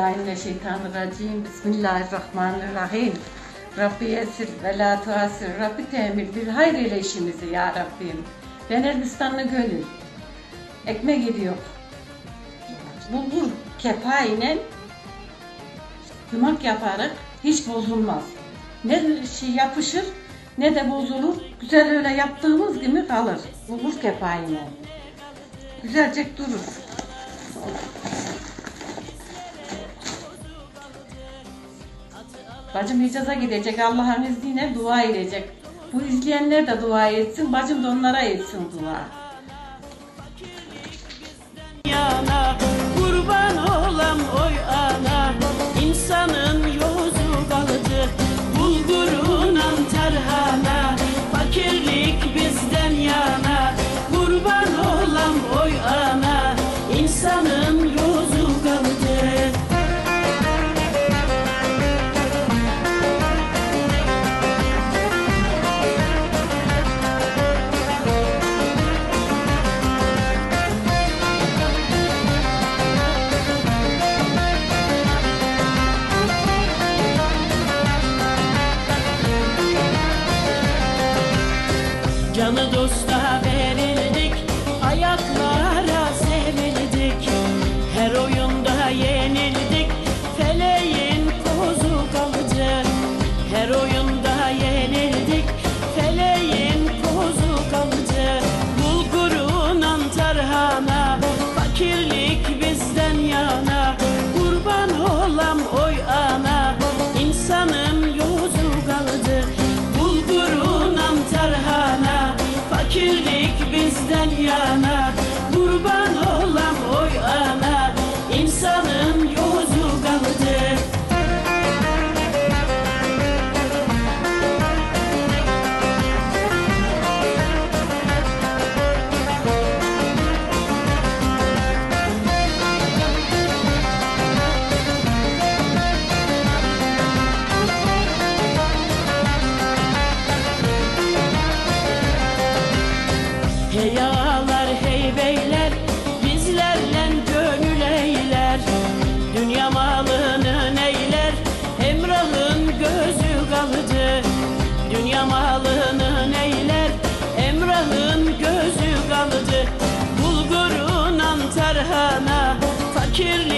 Mineşşeytanirracim. Bismillahirrahmanirrahim. Rabbi yesir ve la tuasir. Rabbi temir bil hayır ile işimizi ya Rabbim. Ben Elbistanlı gönül. Ekmek gidiyor. Bulgur kepayle yumak yaparak hiç bozulmaz. Ne şey yapışır ne de bozulur. Güzel öyle yaptığımız gibi kalır. Bulgur kepayle. Güzelce durur. Bacım Hicaz'a gidecek Allah'ın izniyle dua edecek. Bu izleyenler de dua etsin, bacım da onlara etsin dua. yana fakirlik bizden yana. Hey ağalar hey beyler bizlerle gönül eyler. Dünya malını neyler Emrah'ın gözü kalıcı Dünya malını neyler Emrah'ın gözü kalıcı Bulgurun tarhana Fakirlik